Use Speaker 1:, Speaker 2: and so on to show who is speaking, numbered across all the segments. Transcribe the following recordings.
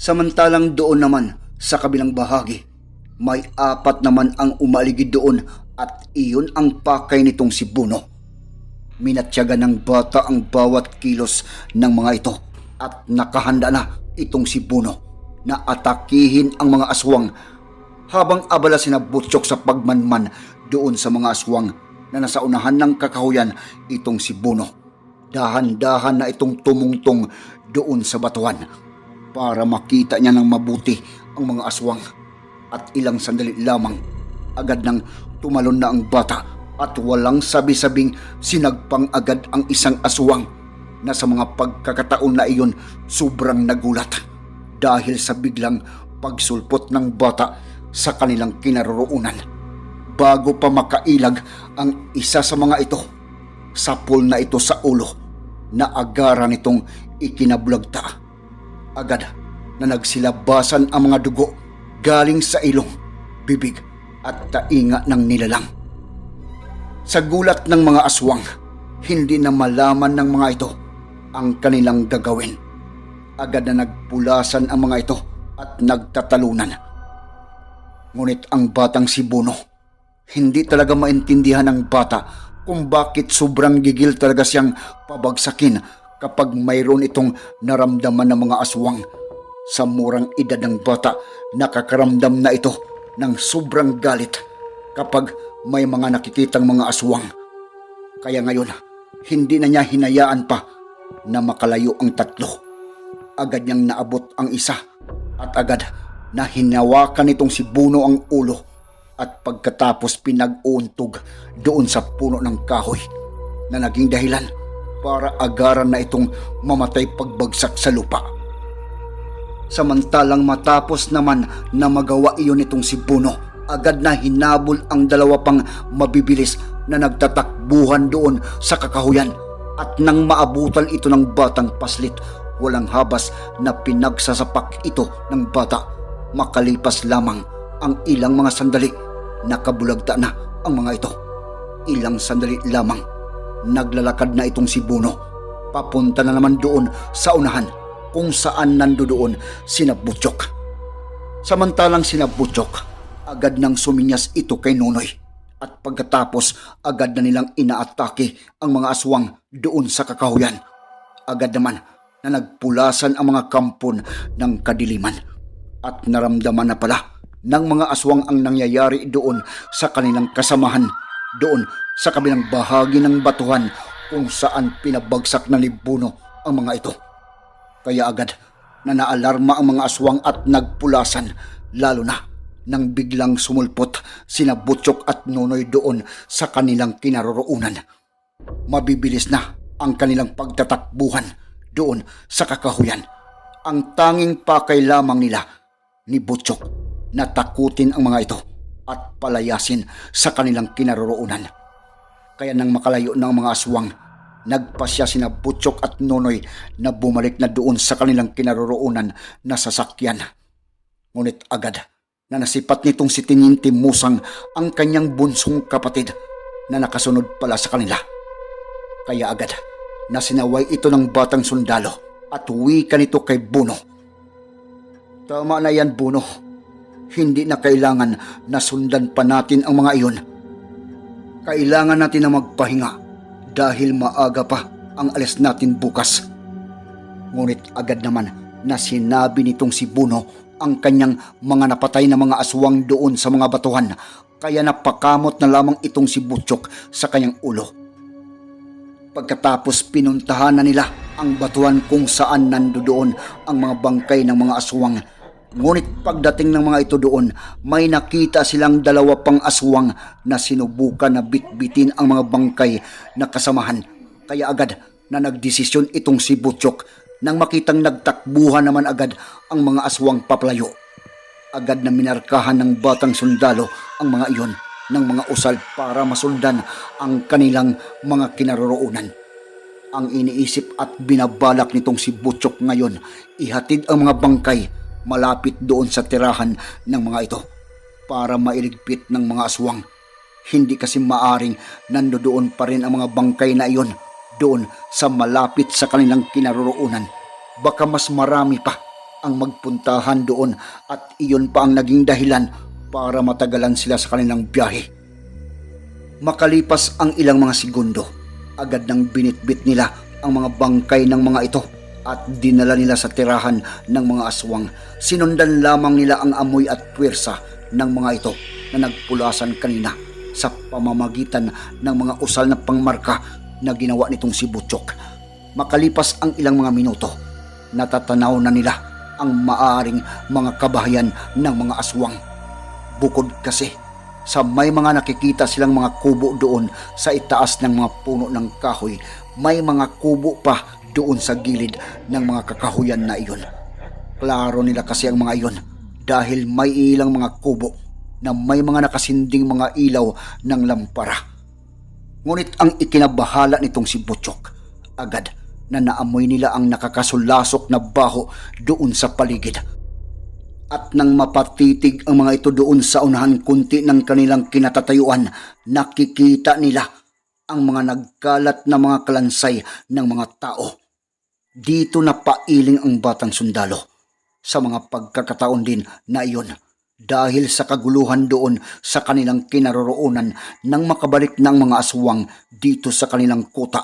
Speaker 1: Samantalang doon naman sa kabilang bahagi, may apat naman ang umaligid doon at iyon ang pakay nitong si Buno. Minatyaga ng bata ang bawat kilos ng mga ito at nakahanda na itong si Buno na atakihin ang mga aswang habang abala sina Butchok sa pagmanman doon sa mga aswang na nasa unahan ng kakahuyan itong si Buno. Dahan-dahan na itong tumungtong doon sa batuhan para makita niya ng mabuti ang mga aswang at ilang sandali lamang agad nang tumalon na ang bata at walang sabi-sabing sinagpang agad ang isang aswang na sa mga pagkakataon na iyon sobrang nagulat dahil sa biglang pagsulpot ng bata sa kanilang kinaroroonan. Bago pa makailag ang isa sa mga ito, sapol na ito sa ulo na agaran nitong ikinablagta. Agad na nagsilabasan ang mga dugo galing sa ilong, bibig at tainga ng nilalang. Sa gulat ng mga aswang, hindi na malaman ng mga ito ang kanilang gagawin. Agad na nagpulasan ang mga ito at nagtatalunan. Ngunit ang batang si Bono, hindi talaga maintindihan ng bata kung bakit sobrang gigil talaga siyang pabagsakin kapag mayroon itong naramdaman ng mga aswang. Sa murang edad ng bata, nakakaramdam na ito ng sobrang galit kapag may mga nakikitang mga aswang. Kaya ngayon, hindi na niya hinayaan pa na makalayo ang tatlo. Agad niyang naabot ang isa at agad na hinawakan nitong si Buno ang ulo at pagkatapos pinag-uuntog doon sa puno ng kahoy na naging dahilan para agaran na itong mamatay pagbagsak sa lupa. Samantalang matapos naman na magawa iyon itong si Buno, agad na hinabol ang dalawa pang mabibilis na nagtatakbuhan doon sa kakahuyan at nang maabutan ito ng batang paslit, walang habas na pinagsasapak ito ng bata. Makalipas lamang ang ilang mga sandali, nakabulagta na ang mga ito. Ilang sandali lamang, naglalakad na itong si Buno. Papunta na naman doon sa unahan kung saan nandoon sina Butchok. Samantalang sina Butchok, agad nang suminyas ito kay Nonoy at pagkatapos agad na nilang inaatake ang mga aswang doon sa kakahuyan. Agad naman na nagpulasan ang mga kampon ng kadiliman at naramdaman na pala ng mga aswang ang nangyayari doon sa kanilang kasamahan doon sa kabilang bahagi ng batuhan kung saan pinabagsak na ni Buno ang mga ito. Kaya agad na naalarma ang mga aswang at nagpulasan lalo na nang biglang sumulpot sina Butchok at Nonoy doon sa kanilang kinaroroonan. Mabibilis na ang kanilang pagtatakbuhan doon sa kakahuyan. Ang tanging pakay lamang nila ni Butchok na takutin ang mga ito at palayasin sa kanilang kinaroroonan. Kaya nang makalayo ng mga aswang, nagpasya sina Butchok at Nonoy na bumalik na doon sa kanilang kinaroroonan na sasakyan. Ngunit agad na nasipat nitong si Tiniente Musang ang kanyang bunsong kapatid na nakasunod pala sa kanila. Kaya agad na sinaway ito ng batang sundalo at wika nito kay Buno. Tama na yan, Buno. Hindi na kailangan na sundan pa natin ang mga iyon. Kailangan natin na magpahinga dahil maaga pa ang alis natin bukas. Ngunit agad naman na sinabi nitong si Buno ang kanyang mga napatay na mga aswang doon sa mga batuhan kaya napakamot na lamang itong si Butchok sa kanyang ulo. Pagkatapos pinuntahan na nila ang batuhan kung saan nandoon ang mga bangkay ng mga aswang. Ngunit pagdating ng mga ito doon, may nakita silang dalawa pang aswang na sinubukan na bitbitin ang mga bangkay na kasamahan. Kaya agad na nagdesisyon itong si Butchok nang makitang nagtakbuhan naman agad ang mga aswang paplayo. Agad na minarkahan ng batang sundalo ang mga iyon ng mga usal para masundan ang kanilang mga kinaroroonan. Ang iniisip at binabalak nitong si Butchok ngayon, ihatid ang mga bangkay malapit doon sa tirahan ng mga ito para mailigpit ng mga aswang. Hindi kasi maaring nandoon pa rin ang mga bangkay na iyon doon sa malapit sa kanilang kinaroroonan. Baka mas marami pa ang magpuntahan doon at iyon pa ang naging dahilan para matagalan sila sa kanilang biyahe. Makalipas ang ilang mga segundo, agad nang binitbit nila ang mga bangkay ng mga ito at dinala nila sa tirahan ng mga aswang. Sinundan lamang nila ang amoy at puwersa ng mga ito na nagpulasan kanina sa pamamagitan ng mga usal na pangmarka na ginawa nitong si Butchok. Makalipas ang ilang mga minuto, natatanaw na nila ang maaring mga kabahayan ng mga aswang. Bukod kasi sa may mga nakikita silang mga kubo doon sa itaas ng mga puno ng kahoy, may mga kubo pa doon sa gilid ng mga kakahuyan na iyon. Klaro nila kasi ang mga iyon dahil may ilang mga kubo na may mga nakasinding mga ilaw ng lampara. Ngunit ang ikinabahala nitong si Butchok, agad na naamoy nila ang nakakasulasok na baho doon sa paligid. At nang mapatitig ang mga ito doon sa unahan kunti ng kanilang kinatatayuan, nakikita nila ang mga nagkalat na mga kalansay ng mga tao. Dito na pailing ang batang sundalo sa mga pagkakataon din na iyon dahil sa kaguluhan doon sa kanilang kinaroroonan nang makabalik ng mga aswang dito sa kanilang kuta.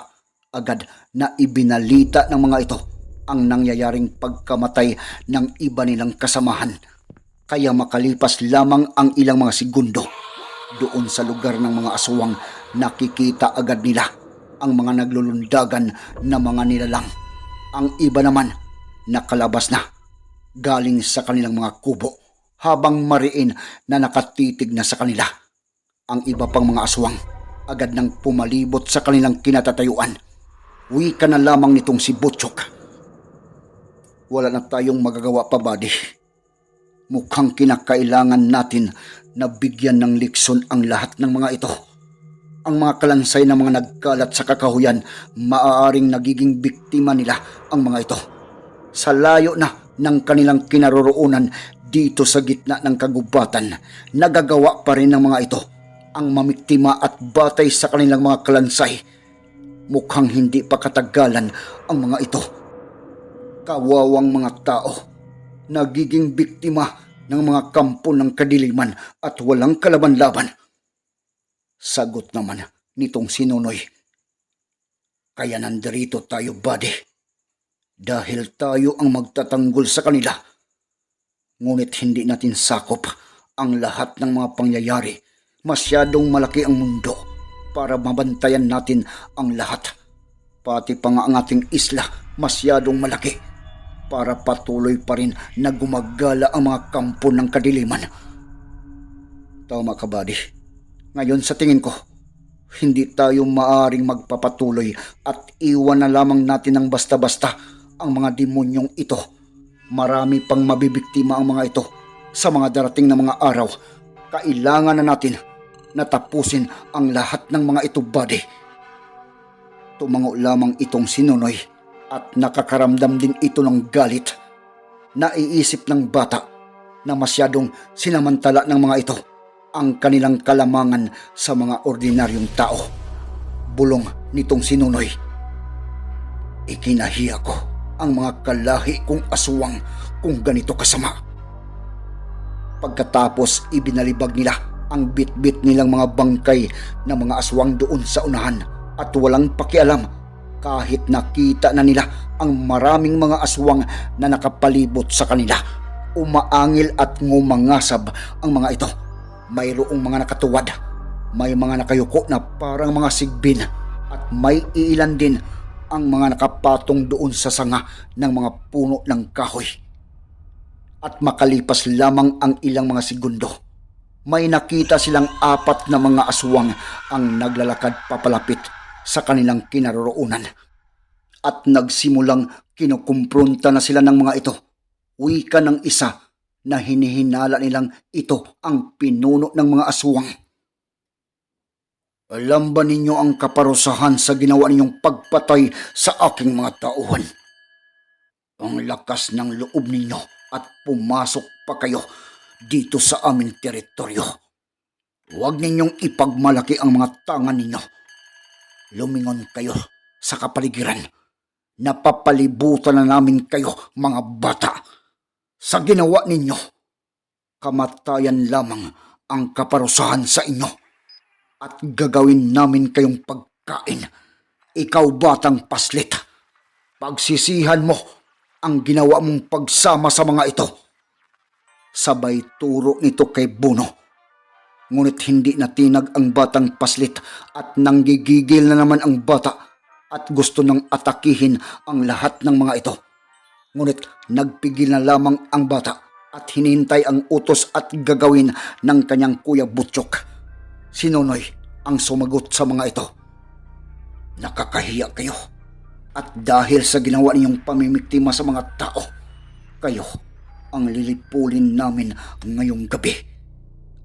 Speaker 1: Agad na ibinalita ng mga ito ang nangyayaring pagkamatay ng iba nilang kasamahan. Kaya makalipas lamang ang ilang mga segundo, doon sa lugar ng mga aswang nakikita agad nila ang mga naglulundagan na mga nilalang. Ang iba naman nakalabas na galing sa kanilang mga kubo habang mariin na nakatitig na sa kanila. Ang iba pang mga aswang agad nang pumalibot sa kanilang kinatatayuan. Wika na lamang nitong si Butchok. Wala na tayong magagawa pa, buddy. Mukhang kinakailangan natin na bigyan ng leksyon ang lahat ng mga ito. Ang mga kalansay na mga nagkalat sa kakahuyan, maaaring nagiging biktima nila ang mga ito. Sa layo na ng kanilang kinaroroonan dito sa gitna ng kagubatan, nagagawa pa rin ng mga ito ang mamiktima at batay sa kanilang mga kalansay. Mukhang hindi pa katagalan ang mga ito. Kawawang mga tao, nagiging biktima ng mga kampo ng kadiliman at walang kalaban-laban. Sagot naman nitong sinunoy. Kaya nandirito tayo, buddy. Dahil tayo ang magtatanggol sa kanila. Ngunit hindi natin sakop ang lahat ng mga pangyayari. Masyadong malaki ang mundo para mabantayan natin ang lahat. Pati pa nga ang ating isla masyadong malaki para patuloy pa rin na gumagala ang mga kampo ng kadiliman. Tama ka, buddy. Ngayon sa tingin ko, hindi tayo maaring magpapatuloy at iwan na lamang natin ng basta-basta ang mga demonyong ito. Marami pang mabibiktima ang mga ito sa mga darating na mga araw. Kailangan na natin na tapusin ang lahat ng mga ito, buddy. Tumango lamang itong sinunoy at nakakaramdam din ito ng galit. Naiisip ng bata na masyadong sinamantala ng mga ito ang kanilang kalamangan sa mga ordinaryong tao. Bulong nitong sinunoy. Ikinahiya ko ang mga kalahi kong aswang kung ganito kasama. Pagkatapos ibinalibag nila ang bit-bit nilang mga bangkay na mga aswang doon sa unahan at walang pakialam kahit nakita na nila ang maraming mga aswang na nakapalibot sa kanila. umaangil at ngumangasab ang mga ito. Mayroong mga nakatuwad, may mga nakayuko na parang mga sigbin at may iilan din ang mga nakapatong doon sa sanga ng mga puno ng kahoy. At makalipas lamang ang ilang mga segundo, may nakita silang apat na mga aswang ang naglalakad papalapit sa kanilang kinaroroonan. At nagsimulang kinukumpronta na sila ng mga ito. Wika ng isa na hinihinala nilang ito ang pinuno ng mga aswang. Alam ba ninyo ang kaparusahan sa ginawa ninyong pagpatay sa aking mga tauhan? Ang lakas ng loob ninyo at pumasok pa kayo dito sa aming teritoryo. Huwag ninyong ipagmalaki ang mga tangan ninyo. Lumingon kayo sa kapaligiran. Napapalibutan na namin kayo, mga bata. Sa ginawa ninyo, kamatayan lamang ang kaparusahan sa inyo. At gagawin namin kayong pagkain. Ikaw batang paslit. Pagsisihan mo ang ginawa mong pagsama sa mga ito. Sabay turo nito kay Buno. Ngunit hindi natinag ang batang paslit at nanggigigil na naman ang bata at gusto nang atakihin ang lahat ng mga ito. Ngunit nagpigil na lamang ang bata at hinintay ang utos at gagawin ng kanyang kuya Butchok. Si Nonoy ang sumagot sa mga ito. Nakakahiya kayo. At dahil sa ginawa ninyong pamimiktima sa mga tao, kayo ang lilipulin namin ngayong gabi.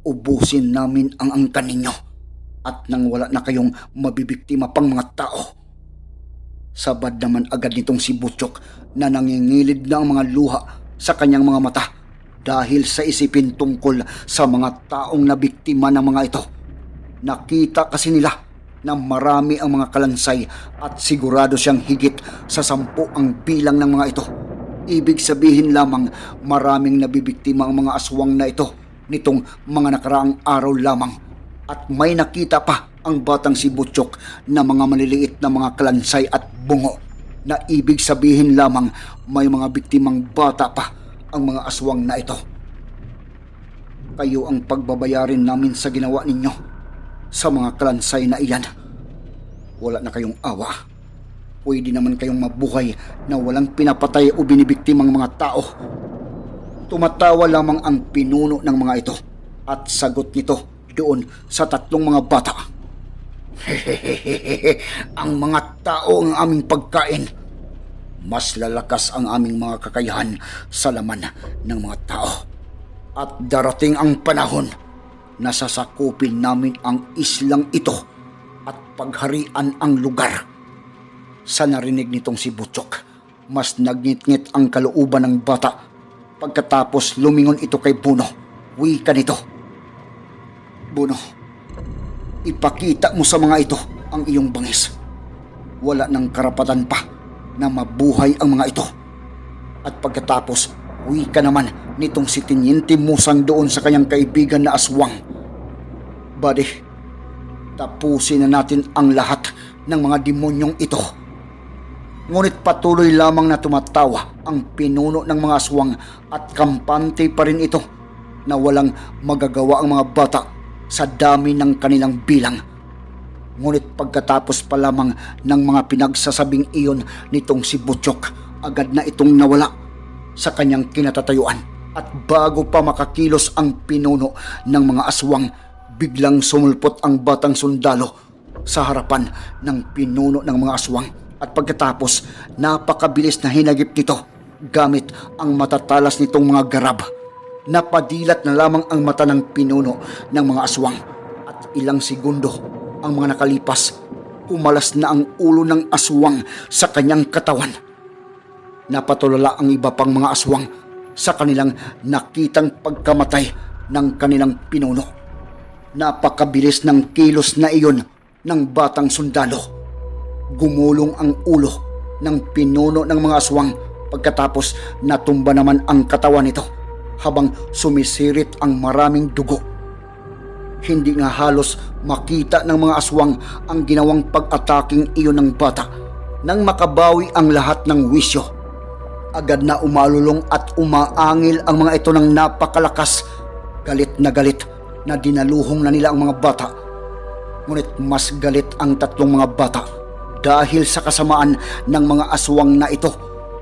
Speaker 1: Ubusin namin ang angkan ninyo at nang wala na kayong mabibiktima pang mga tao. Sabad naman agad nitong si Butchok na nangingilid na ang mga luha sa kanyang mga mata dahil sa isipin tungkol sa mga taong nabiktima ng mga ito. Nakita kasi nila na marami ang mga kalansay at sigurado siyang higit sa sampu ang bilang ng mga ito. Ibig sabihin lamang maraming nabibiktima ang mga aswang na ito nitong mga nakaraang araw lamang. At may nakita pa ang batang si Butchok na mga maliliit na mga kalansay at bungo na ibig sabihin lamang may mga biktimang bata pa ang mga aswang na ito. Kayo ang pagbabayarin namin sa ginawa ninyo sa mga kalansay na iyan. Wala na kayong awa. Pwede naman kayong mabuhay na walang pinapatay o binibiktimang mga tao. Tumatawa lamang ang pinuno ng mga ito at sagot nito doon sa tatlong mga bata. ang mga tao ang aming pagkain. Mas lalakas ang aming mga kakayahan sa laman ng mga tao. At darating ang panahon na sasakupin namin ang islang ito at pagharian ang lugar. Sa narinig nitong si Butchok, mas nagngit-ngit ang kalooban ng bata pagkatapos lumingon ito kay Buno. Wika nito. Buno, ipakita mo sa mga ito ang iyong bangis. Wala ng karapatan pa na mabuhay ang mga ito. At pagkatapos, wika naman nitong si Tiniente Musang doon sa kanyang kaibigan na aswang. Buddy, tapusin na natin ang lahat ng mga demonyong ito. Ngunit patuloy lamang na tumatawa ang pinuno ng mga aswang at kampante pa rin ito na walang magagawa ang mga bata sa dami ng kanilang bilang. Ngunit pagkatapos pa lamang ng mga pinagsasabing iyon nitong si Butchok, agad na itong nawala sa kanyang kinatatayuan. At bago pa makakilos ang pinuno ng mga aswang, biglang sumulpot ang batang sundalo sa harapan ng pinuno ng mga aswang. At pagkatapos, napakabilis na hinagip nito gamit ang matatalas nitong mga garab. Napadilat na lamang ang mata ng pinuno ng mga aswang at ilang segundo ang mga nakalipas, kumalas na ang ulo ng aswang sa kanyang katawan. Napatulala ang iba pang mga aswang sa kanilang nakitang pagkamatay ng kanilang pinuno. Napakabilis ng kilos na iyon ng batang sundalo. Gumulong ang ulo ng pinuno ng mga aswang pagkatapos natumba naman ang katawan nito habang sumisirit ang maraming dugo hindi nga halos makita ng mga aswang ang ginawang pag-ataking iyon ng bata nang makabawi ang lahat ng wisyo. Agad na umalulong at umaangil ang mga ito ng napakalakas. Galit na galit na dinaluhong na nila ang mga bata. Ngunit mas galit ang tatlong mga bata dahil sa kasamaan ng mga aswang na ito.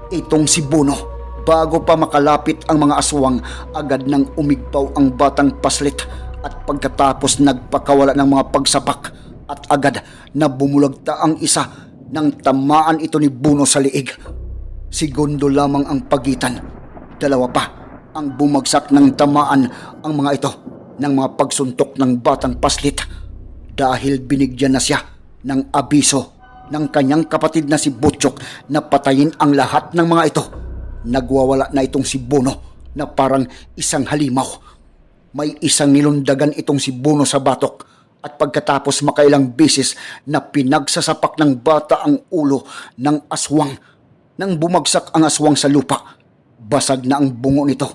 Speaker 1: Itong si Buno. Bago pa makalapit ang mga aswang, agad nang umigpaw ang batang paslit at pagkatapos nagpakawala ng mga pagsapak at agad na bumulagta ang isa nang tamaan ito ni Buno sa liig. Segundo lamang ang pagitan. Dalawa pa ang bumagsak ng tamaan ang mga ito ng mga pagsuntok ng batang paslit dahil binigyan na siya ng abiso ng kanyang kapatid na si Butchok na patayin ang lahat ng mga ito. Nagwawala na itong si Bono na parang isang halimaw. May isang nilundagan itong si Bono sa batok at pagkatapos makailang bisis na pinagsasapak ng bata ang ulo ng aswang. Nang bumagsak ang aswang sa lupa, basag na ang bungo nito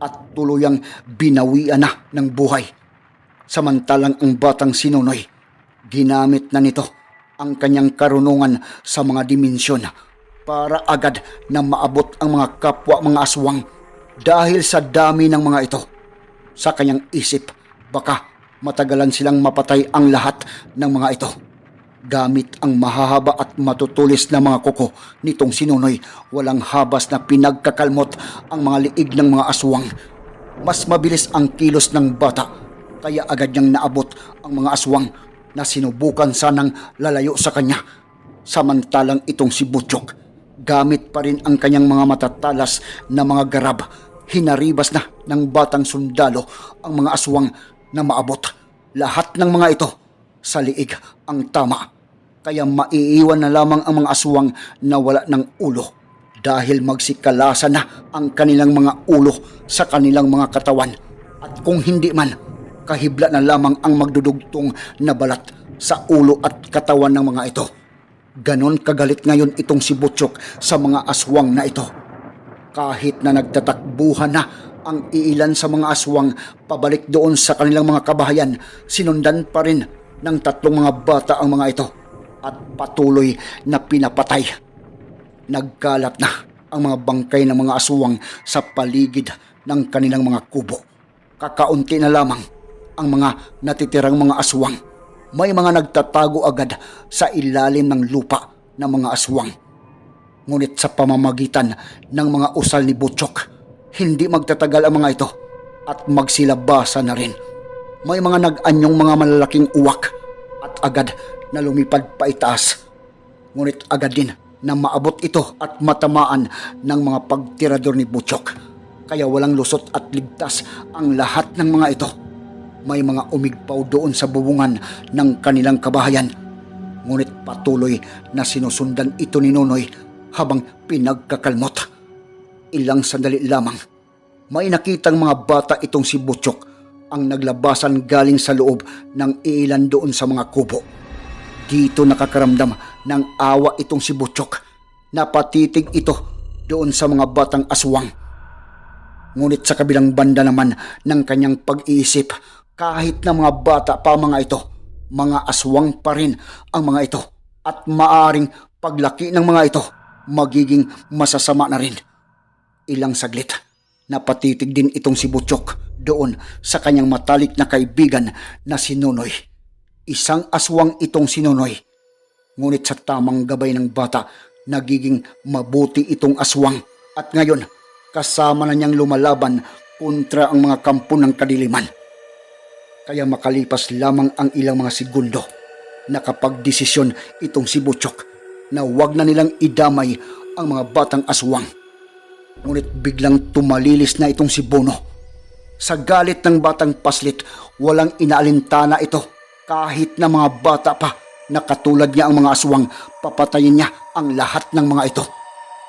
Speaker 1: at tuluyang binawian na ng buhay. Samantalang ang batang sinunoy, ginamit na nito ang kanyang karunungan sa mga dimensyon para agad na maabot ang mga kapwa mga aswang dahil sa dami ng mga ito. Sa kanyang isip, baka matagalan silang mapatay ang lahat ng mga ito. Gamit ang mahahaba at matutulis na mga kuko nitong sinunoy, walang habas na pinagkakalmot ang mga liig ng mga aswang. Mas mabilis ang kilos ng bata, kaya agad niyang naabot ang mga aswang na sinubukan sanang lalayo sa kanya. Samantalang itong si Butchok, gamit pa rin ang kanyang mga matatalas na mga garab. Hinaribas na ng batang sundalo ang mga aswang na maabot. Lahat ng mga ito sa liig ang tama. Kaya maiiwan na lamang ang mga aswang na wala ng ulo dahil magsikalasa na ang kanilang mga ulo sa kanilang mga katawan. At kung hindi man, kahibla na lamang ang magdudugtong na balat sa ulo at katawan ng mga ito. Ganon kagalit ngayon itong si Butchok sa mga aswang na ito. Kahit na nagtatakbuhan na ang iilan sa mga aswang pabalik doon sa kanilang mga kabahayan, sinundan pa rin ng tatlong mga bata ang mga ito at patuloy na pinapatay. Nagkalat na ang mga bangkay ng mga aswang sa paligid ng kanilang mga kubo. Kakaunti na lamang ang mga natitirang mga aswang. May mga nagtatago agad sa ilalim ng lupa ng mga aswang. Ngunit sa pamamagitan ng mga usal ni Butchok, hindi magtatagal ang mga ito at magsilabasa na rin. May mga nag-anyong mga malalaking uwak at agad na lumipad pa itaas. Ngunit agad din na maabot ito at matamaan ng mga pagtirador ni Butchok. Kaya walang lusot at ligtas ang lahat ng mga ito. May mga umigpaw doon sa bubungan ng kanilang kabahayan. Ngunit patuloy na sinusundan ito ni Nonoy habang pinagkakalmot. Ilang sandali lamang, may nakitang mga bata itong si Butchok ang naglabasan galing sa loob ng ilan doon sa mga kubo. Dito nakakaramdam ng awa itong si Butchok. Napatitig ito doon sa mga batang aswang. Ngunit sa kabilang banda naman ng kanyang pag-iisip, kahit na mga bata pa mga ito, mga aswang pa rin ang mga ito at maaring paglaki ng mga ito, magiging masasama na rin. Ilang saglit, napatitig din itong si Butchok doon sa kanyang matalik na kaibigan na si Nunoy. Isang aswang itong si Nunoy. Ngunit sa tamang gabay ng bata, nagiging mabuti itong aswang at ngayon kasama na niyang lumalaban kontra ang mga kampo ng kadiliman. Kaya makalipas lamang ang ilang mga segundo, nakapagdesisyon itong si Butchok na wag na nilang idamay ang mga batang aswang. Ngunit biglang tumalilis na itong si Bono. Sa galit ng batang paslit, walang inaalintana ito kahit na mga bata pa na katulad niya ang mga aswang, papatayin niya ang lahat ng mga ito.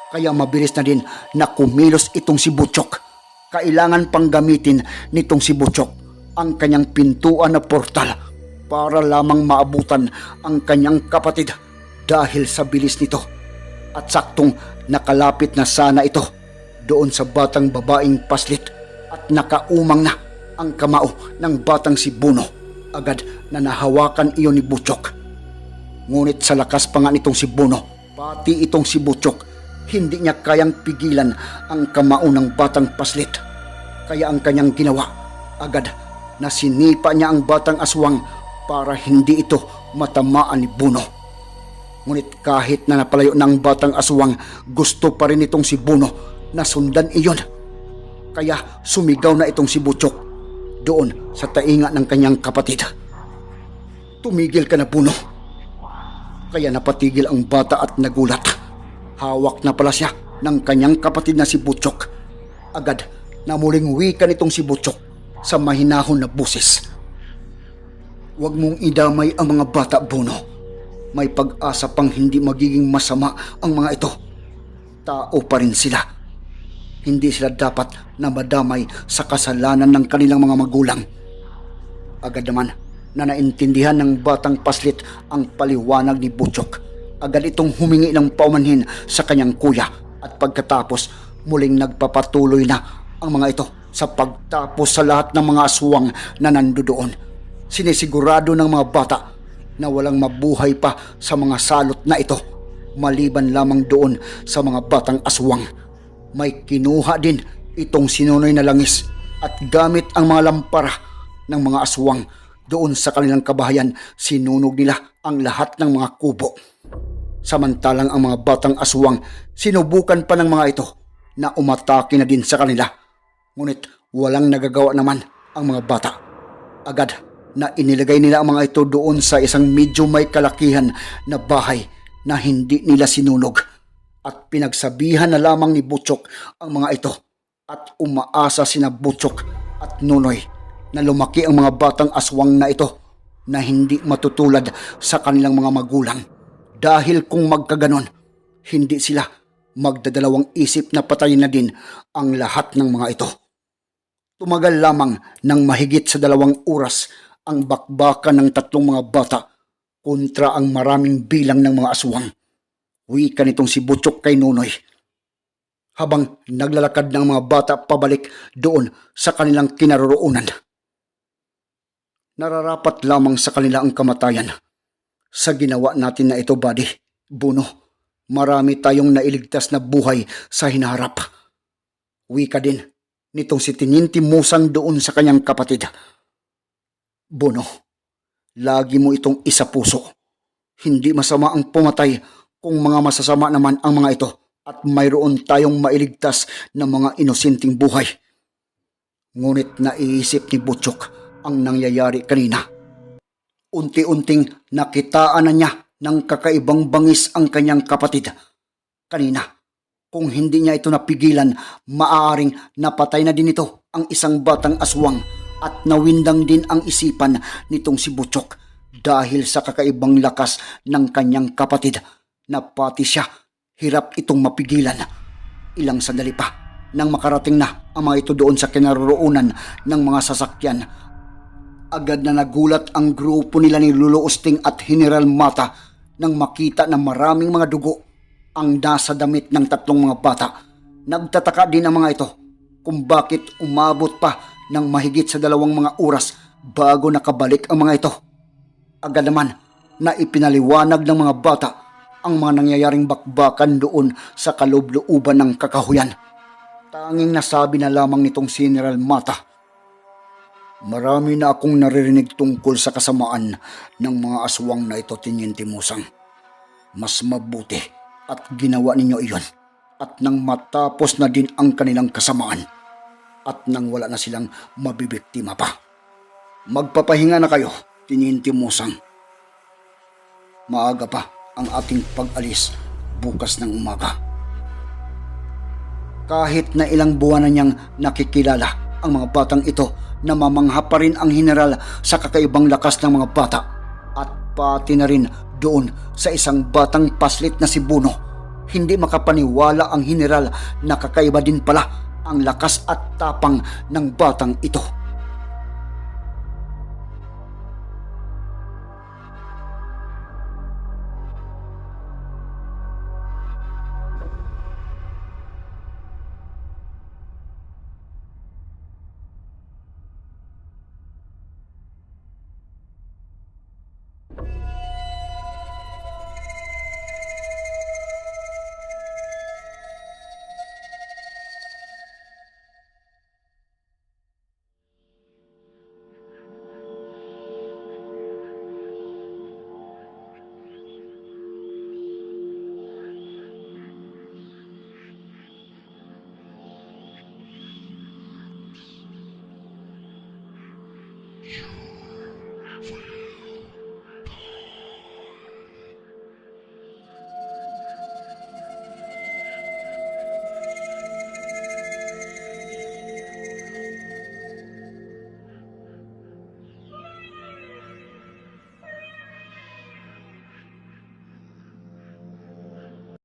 Speaker 1: Kaya mabilis na din na kumilos itong si Butchok. Kailangan pang gamitin nitong si Butchok ang kanyang pintuan na portal para lamang maabutan ang kanyang kapatid dahil sa bilis nito. At saktong nakalapit na sana ito doon sa batang babaeng paslit at nakaumang na ang kamao ng batang si Buno. Agad na nahawakan iyon ni Butchok. Ngunit sa lakas pa nga nitong si Buno, pati itong si Butchok, hindi niya kayang pigilan ang kamaunang batang paslit. Kaya ang kanyang ginawa, agad na sinipa niya ang batang aswang para hindi ito matamaan ni Buno. Ngunit kahit na napalayo ng batang aswang, gusto pa rin itong si Buno na sundan iyon. Kaya sumigaw na itong si Butchok doon sa tainga ng kanyang kapatid. Tumigil ka na Buno. Kaya napatigil ang bata at nagulat. Hawak na pala siya ng kanyang kapatid na si Butchok. Agad na muling wika nitong si Butchok sa mahinahon na busis. Huwag mong idamay ang mga bata, Buno may pag-asa pang hindi magiging masama ang mga ito. Tao pa rin sila. Hindi sila dapat na madamay sa kasalanan ng kanilang mga magulang. Agad naman na naintindihan ng batang paslit ang paliwanag ni Butchok. Agad itong humingi ng paumanhin sa kanyang kuya at pagkatapos muling nagpapatuloy na ang mga ito sa pagtapos sa lahat ng mga aswang na nandoon. Sinisigurado ng mga bata na walang mabuhay pa sa mga salot na ito maliban lamang doon sa mga batang aswang. May kinuha din itong sinunoy na langis at gamit ang mga lampara ng mga aswang doon sa kanilang kabahayan sinunog nila ang lahat ng mga kubo. Samantalang ang mga batang aswang sinubukan pa ng mga ito na umatake na din sa kanila. Ngunit walang nagagawa naman ang mga bata. Agad na inilagay nila ang mga ito doon sa isang medyo may kalakihan na bahay na hindi nila sinunog at pinagsabihan na lamang ni Butchok ang mga ito at umaasa sina Butchok at Nunoy na lumaki ang mga batang aswang na ito na hindi matutulad sa kanilang mga magulang dahil kung magkaganon hindi sila magdadalawang isip na patayin na din ang lahat ng mga ito. Tumagal lamang ng mahigit sa dalawang oras ang bakbakan ng tatlong mga bata kontra ang maraming bilang ng mga aswang. Wika nitong si Butchok kay Nunoy. Habang naglalakad ng mga bata pabalik doon sa kanilang kinaroroonan. Nararapat lamang sa kanila ang kamatayan. Sa ginawa natin na ito, buddy, Buno, marami tayong nailigtas na buhay sa hinaharap. Wika din nitong si Tininti Musang doon sa kanyang kapatid. Bono, lagi mo itong isa puso. Hindi masama ang pumatay kung mga masasama naman ang mga ito at mayroon tayong mailigtas ng mga inosinting buhay. Ngunit naiisip ni Butchok ang nangyayari kanina. Unti-unting nakitaan na niya ng kakaibang bangis ang kanyang kapatid. Kanina, kung hindi niya ito napigilan, maaaring napatay na din ito ang isang batang aswang at nawindang din ang isipan nitong si Butchok dahil sa kakaibang lakas ng kanyang kapatid na pati siya hirap itong mapigilan. Ilang sandali pa nang makarating na ang mga ito doon sa kinaroroonan ng mga sasakyan. Agad na nagulat ang grupo nila ni Lolo Usting at General Mata nang makita na maraming mga dugo ang nasa damit ng tatlong mga bata. Nagtataka din ang mga ito kung bakit umabot pa ng mahigit sa dalawang mga oras bago nakabalik ang mga ito. Agad naman na ipinaliwanag ng mga bata ang mga nangyayaring bakbakan doon sa kaloob-looban ng kakahuyan. Tanging nasabi na lamang nitong General Mata. Marami na akong naririnig tungkol sa kasamaan ng mga aswang na ito, Tinyente Musang. Mas mabuti at ginawa ninyo iyon at nang matapos na din ang kanilang kasamaan at nang wala na silang mabibiktima pa. Magpapahinga na kayo, Tinyente Musang. Maaga pa ang ating pag-alis bukas ng umaga. Kahit na ilang buwan na niyang nakikilala ang mga batang ito, namamangha pa rin ang general sa kakaibang lakas ng mga bata at pati na rin doon sa isang batang paslit na si Buno. Hindi makapaniwala ang general na kakaiba din pala ang lakas at tapang ng batang ito.